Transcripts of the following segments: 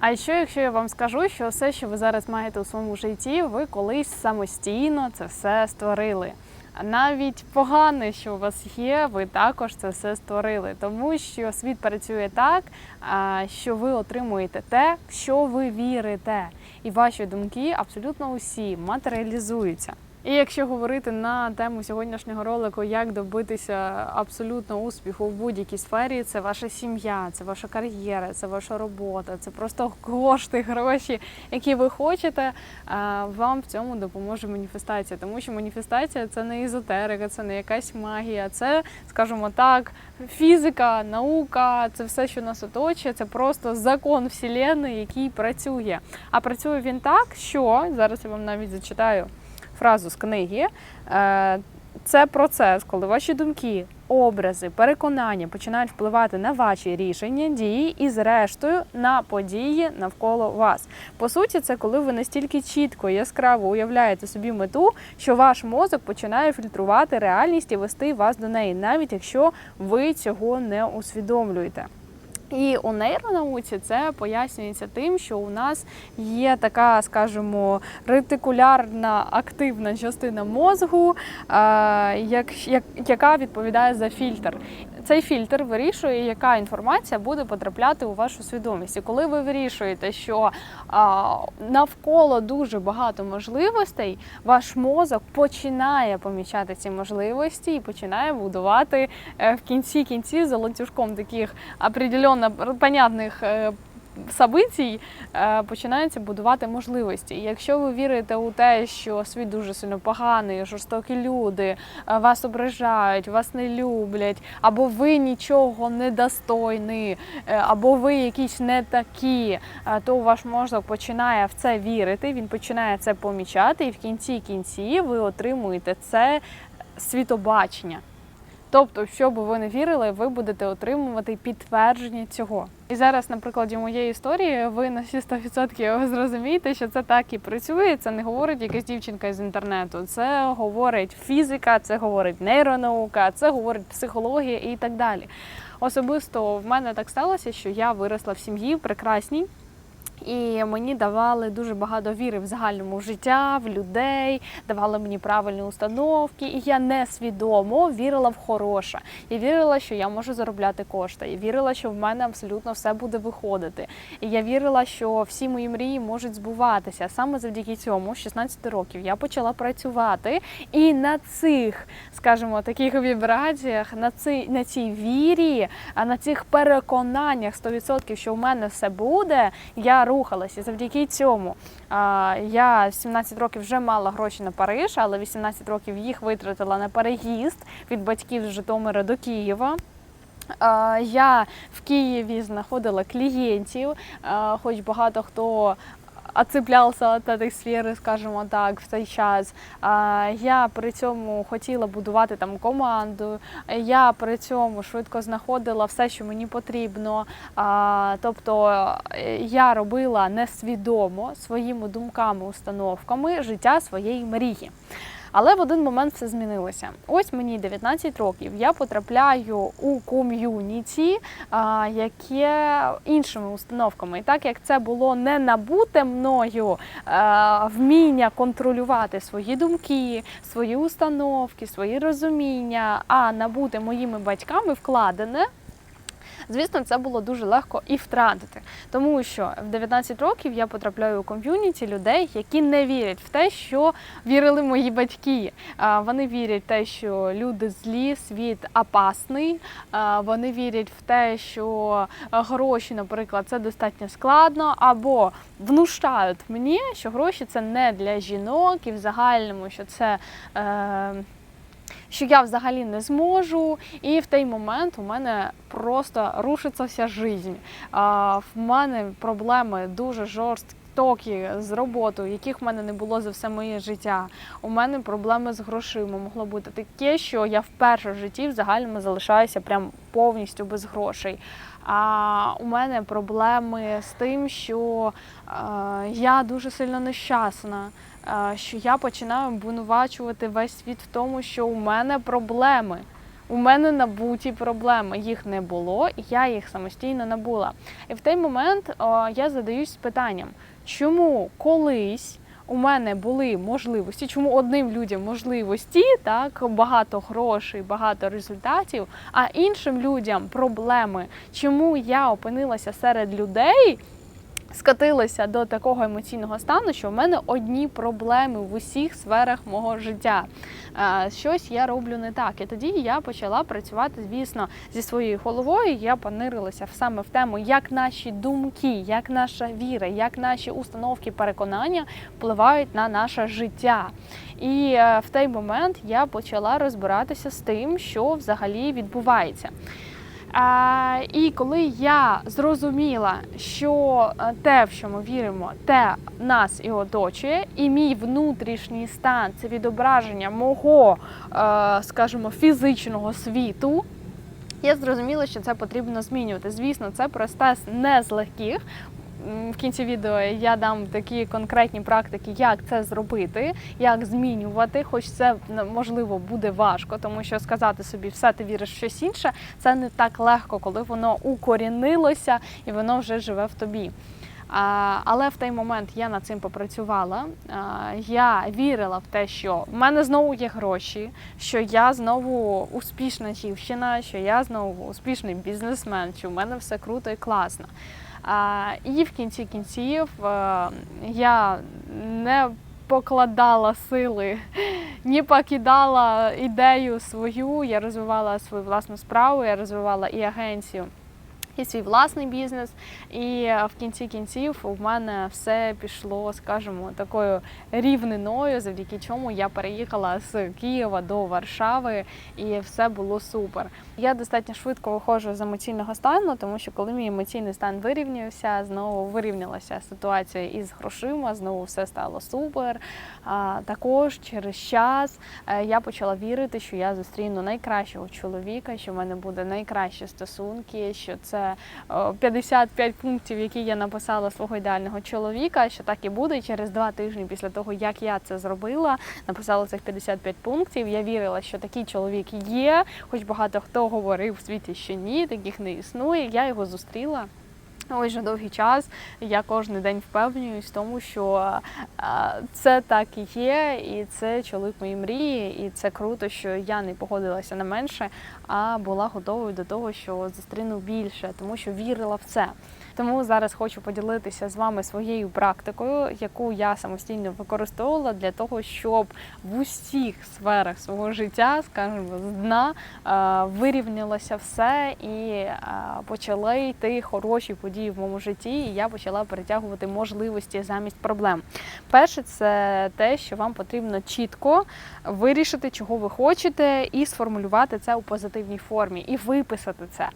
А що, якщо я вам скажу, що все, що ви зараз маєте у своєму житті, ви колись самостійно це все створили. Навіть погане, що у вас є, ви також це все створили, тому що світ працює так, що ви отримуєте те, що ви вірите, і ваші думки абсолютно усі матеріалізуються. І якщо говорити на тему сьогоднішнього ролику, як добитися абсолютно успіху в будь-якій сфері, це ваша сім'я, це ваша кар'єра, це ваша робота, це просто кошти, гроші, які ви хочете. Вам в цьому допоможе маніфестація, тому що маніфестація це не езотерика, це не якась магія, це, скажімо так, фізика, наука, це все, що нас оточує, це просто закон вселенної, який працює. А працює він так, що зараз я вам навіть зачитаю фразу з книги. Е, Це процес, коли ваші думки, образи, переконання починають впливати на ваші рішення, дії і, зрештою, на події навколо вас. По суті, це коли ви настільки чітко і яскраво уявляєте собі мету, що ваш мозок починає фільтрувати реальність і вести вас до неї, навіть якщо ви цього не усвідомлюєте. І у нейронауці це пояснюється тим, що у нас є така, скажімо, ретикулярна активна частина мозгу, як, як, яка відповідає за фільтр. Цей фільтр вирішує, яка інформація буде потрапляти у вашу свідомість. І коли ви вирішуєте, що а, навколо дуже багато можливостей, ваш мозок починає помічати ці можливості і починає будувати е, в кінці кінці за ланцюжком таких определенно понятних е, событій е, починаються будувати можливості. І якщо ви вірите у те, що світ дуже сильно поганий, жорстокі люди е, вас ображають, вас не люблять, або ви нічого не достойні, е, або ви якісь не такі, то ваш мозок починає в це вірити, він починає це помічати, і в кінці кінці ви отримуєте це світобачення. Тобто, що би ви не вірили, ви будете отримувати підтвердження цього. І зараз, на прикладі моєї історії, ви на всі 100% зрозумієте, що це так і працює. Це не говорить якась дівчинка з інтернету. Це говорить фізика, це говорить нейронаука, це говорить психологія і так далі. Особисто в мене так сталося, що я виросла в сім'ї прекрасній. І мені давали дуже багато віри в загальному життя, в людей, давали мені правильні установки, і я несвідомо вірила в хороше. Я вірила, що я можу заробляти кошти. Я вірила, що в мене абсолютно все буде виходити. І я вірила, що всі мої мрії можуть збуватися. Саме завдяки цьому, з 16 років, я почала працювати. І на цих, скажімо, таких вібраціях, на цій, на цій вірі, на цих переконаннях 100%, що в мене все буде, я рухалася. Завдяки цьому я в 17 років вже мала гроші на Париж, але 18 років їх витратила на переїзд від батьків з Житомира до Києва. Я в Києві знаходила клієнтів, хоч багато хто оцеплявся від цієї сфери, скажімо так, в той час. Я при цьому хотіла будувати там команду. Я при цьому швидко знаходила все, що мені потрібно. Тобто е, я робила несвідомо своїми думками, установками життя своєї мрії. Але в один момент все змінилося. Ось мені 19 років. Я потрапляю у ком'юніті, яке іншими установками. І так як це було не набуте мною вміння контролювати свої думки, свої установки, свої розуміння, а набуте моїми батьками вкладене. Звісно, це було дуже легко і втратити, тому що в 19 років я потрапляю у ком'юніті людей, які не вірять в те, що вірили мої батьки. Вони вірять в те, що люди злі, світ опасний. Вони вірять в те, що гроші, наприклад, це достатньо складно, або внушають мені, що гроші це не для жінок, і в загальному, що це. Е, що я взагалі не зможу, і в той момент у мене просто рушиться вся життя. В мене проблеми дуже жорсткі з роботою, яких в мене не було за все моє життя. У мене проблеми з грошима. Могло бути таке, що я вперше в житті в загальному залишаюся прям повністю без грошей. А у мене проблеми з тим, що е, я дуже сильно нещасна, що я починаю обвинувачувати весь світ в тому, що у мене проблеми. У мене набуті проблеми, їх не було, і я їх самостійно набула. І в той момент о, я задаюсь питанням, чому колись у мене були можливості, чому одним людям можливості, так багато грошей, багато результатів, а іншим людям проблеми, чому я опинилася серед людей. Скатилася до такого емоційного стану, що в мене одні проблеми в усіх сферах мого життя. Щось я роблю не так. І тоді я почала працювати, звісно, зі своєю головою. Я понирилася саме в тему, як наші думки, як наша віра, як наші установки, переконання впливають на наше життя. І е, в той момент я почала розбиратися з тим, що взагалі відбувається. І коли я зрозуміла, що е, те, в що ми віримо, те нас і оточує, і мій внутрішній стан це відображення мого, е, скажімо, фізичного світу. Я зрозуміла, що це потрібно змінювати. Звісно, це процес не з легких. В кінці відео я дам такі конкретні практики, як це зробити, як змінювати, хоч це можливо буде важко, тому що сказати собі все, ти віриш в щось інше, це не так легко, коли воно укорінилося і воно вже живе в тобі. А, але в той момент я над цим попрацювала. А, я вірила в те, що в мене знову є гроші, що я знову успішна дівчина, що я знову успішний бізнесмен, що в мене все круто і класно. І в кінці кінців е, я не покладала сили, ні покидала ідею свою. Я розвивала свою власну справу, я розвивала і агенцію. І свій власний бізнес, і е, в кінці кінців у мене все пішло, скажімо, такою рівниною, завдяки чому я переїхала з Києва до Варшави, і все було супер. Я достатньо швидко виходжу з емоційного стану, тому що коли мій емоційний стан вирівнявся, знову вирівнялася ситуація із грошима, знову все стало супер. А, також через час е, я почала вірити, що я зустріну найкращого чоловіка, що в мене буде найкращі стосунки, що це е, 55 пунктів, які я написала свого ідеального чоловіка, що так і буде. Через два тижні після того, як я це зробила, написала цих 55 пунктів. Я вірила, що такий чоловік є, хоч багато хто говорив в світі, що ні, таких не існує. Я його зустріла. Ось вже довгий час я кожен день впевнююсь в тому, що е, це так і є, і це чоловік моєї мрії, і це круто, що я не погодилася на менше, а була готовою до того, що зустріну більше, тому що вірила в це. Тому зараз хочу поділитися з вами своєю практикою, яку я самостійно використовувала для того, щоб в усіх сферах свого життя, скажімо, з дна е, вирівнялося все і е, почали йти хороші події в моєму житті, і я почала перетягувати можливості замість проблем. Перше, це те, що вам потрібно чітко вирішити, чого ви хочете, і сформулювати це у позитивній формі, і виписати це.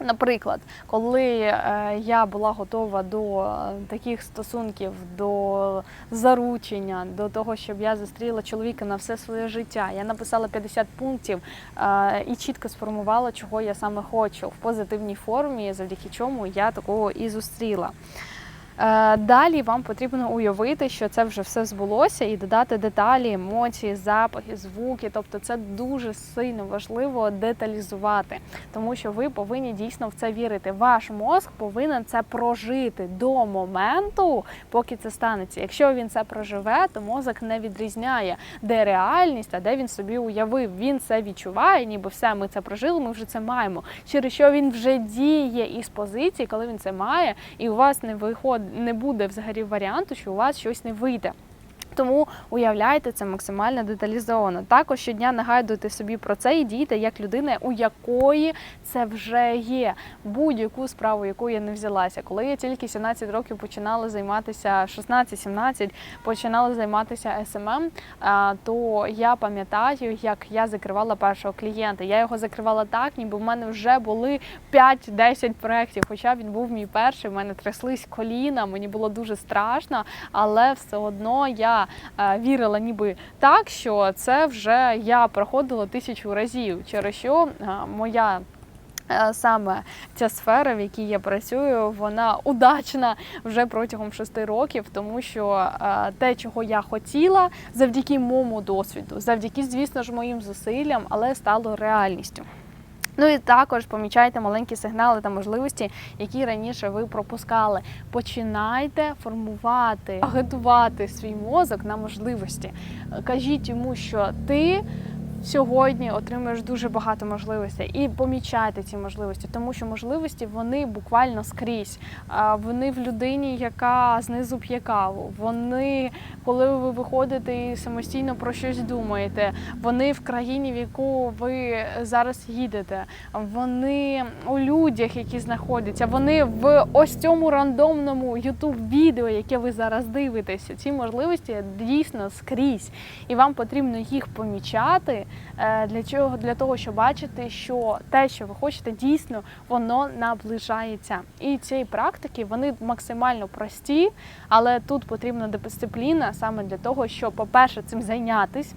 Наприклад, коли е, я була готова до е, таких стосунків, до заручення, до того, щоб я зустріла чоловіка на все своє життя, я написала 50 пунктів е, і чітко сформувала, чого я саме хочу в позитивній формі, завдяки чому я такого і зустріла. Е, Далі вам потрібно уявити, що це вже все збулося, і додати деталі, емоції, запахи, звуки. Тобто це дуже сильно важливо деталізувати, тому що ви повинні дійсно в це вірити. Ваш мозк повинен це прожити до моменту, поки це станеться. Якщо він це проживе, то мозок не відрізняє, де реальність, а де він собі уявив. Він це відчуває, ніби все, ми це прожили, ми вже це маємо. Через що він вже діє із позиції, коли він це має, і у вас не виходить, не буде взагалі варіанту, що у вас щось не вийде. Тому уявляйте це максимально деталізовано. Також щодня нагадуйте собі про це і дійте як людина, у якої це вже є. Будь-яку справу, яку я не взялася. Коли я тільки 17 років починала займатися 16-17, починала займатися СММ, то я пам'ятаю, як я закривала першого клієнта. Я його закривала так, ніби в мене вже були 5-10 проєктів. Хоча він був мій перший, в мене тряслись коліна, мені було дуже страшно, але все одно я е, вірила ніби так, що це вже я проходила тисячу разів, через що е, моя Е, Саме ця сфера, в якій я працюю, вона удачна вже протягом шести років, тому що те, чого я хотіла, завдяки моєму досвіду, завдяки, звісно ж, моїм зусиллям, але стало реальністю. Ну і також помічайте маленькі сигнали та можливості, які раніше ви пропускали. Починайте формувати, готувати свій мозок на можливості. Кажіть йому, що ти сьогодні отримуєш дуже багато можливостей і помічайте ці можливості, тому що можливості вони буквально скрізь. Вони в людині, яка знизу п'є каву. Вони, коли ви виходите і самостійно про щось думаєте, вони в країні, в яку ви зараз їдете. Вони у людях, які знаходяться. Вони в ось цьому рандомному youtube відео, яке ви зараз дивитеся. Ці можливості дійсно скрізь, і вам потрібно їх помічати. Е, Для чого? Для того, щоб бачити, що те, що ви хочете, дійсно воно наближається. І ці практики вони максимально прості, але тут потрібна дисципліна саме для того, щоб, по-перше, цим зайнятись.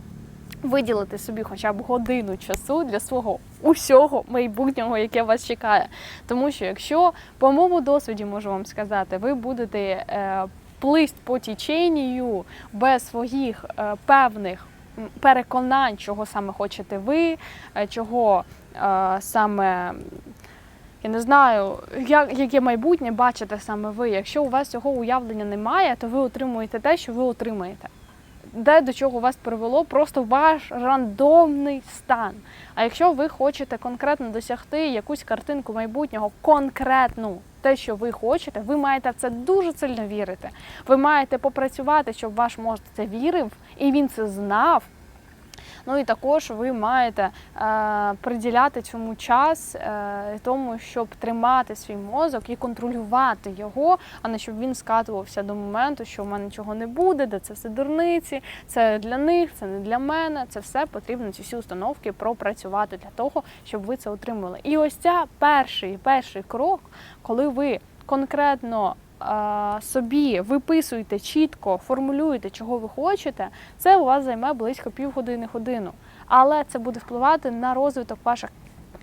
Виділити собі хоча б годину часу для свого усього майбутнього, яке вас чекає. Тому що якщо по моєму досвіді можу вам сказати, ви будете е, плисть по тіченію без своїх е, певних переконань, чого саме хочете ви, е, чого е, саме. Я не знаю, як, яке майбутнє бачите саме ви. Якщо у вас цього уявлення немає, то ви отримуєте те, що ви отримаєте. Де до чого вас привело, просто ваш рандомний стан. А якщо ви хочете конкретно досягти якусь картинку майбутнього, конкретну те, що ви хочете, ви маєте в це дуже сильно вірити. Ви маєте попрацювати, щоб ваш мозок це вірив і він це знав. Ну і також ви маєте е, приділяти цьому час е, тому, щоб тримати свій мозок і контролювати його, а не щоб він скатувався до моменту, що в мене нічого не буде, де це все дурниці, це для них, це не для мене. Це все потрібно ці всі установки пропрацювати для того, щоб ви це отримали. І ось ця перший, перший крок, коли ви конкретно собі виписуєте чітко, формулюєте, чого ви хочете, це у вас займе близько півгодини годину. Але це буде впливати на розвиток ваших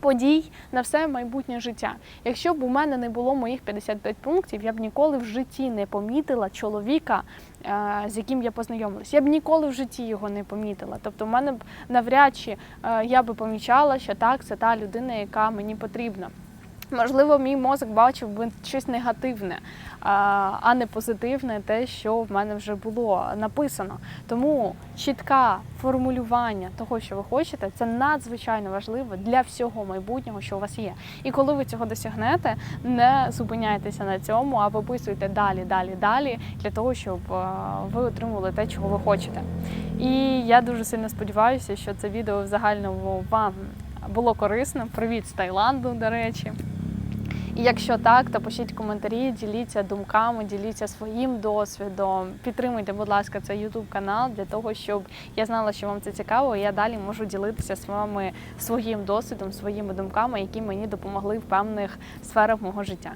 подій на все майбутнє життя. Якщо б у мене не було моїх 55 пунктів, я б ніколи в житті не помітила чоловіка, е, з яким я познайомилась. Я б ніколи в житті його не помітила. Тобто, в мене б навряд чи е, я би помічала, що так, це та людина, яка мені потрібна. Можливо, мій мозок бачив би щось негативне, а не позитивне, те, що в мене вже було написано. Тому чітке формулювання того, що ви хочете, це надзвичайно важливо для всього майбутнього, що у вас є. І коли ви цього досягнете, не зупиняйтеся на цьому, а виписуйте далі, далі, далі для того, щоб ви отримували те, чого ви хочете. І я дуже сильно сподіваюся, що це відео в загальному вам було корисно. Привіт з Таїланду, до речі. І якщо так, то пишіть коментарі, діліться думками, діліться своїм досвідом. Підтримуйте, будь ласка, цей YouTube канал для того, щоб я знала, що вам це цікаво, і я далі можу ділитися з вами своїм досвідом, своїми думками, які мені допомогли в певних сферах мого життя.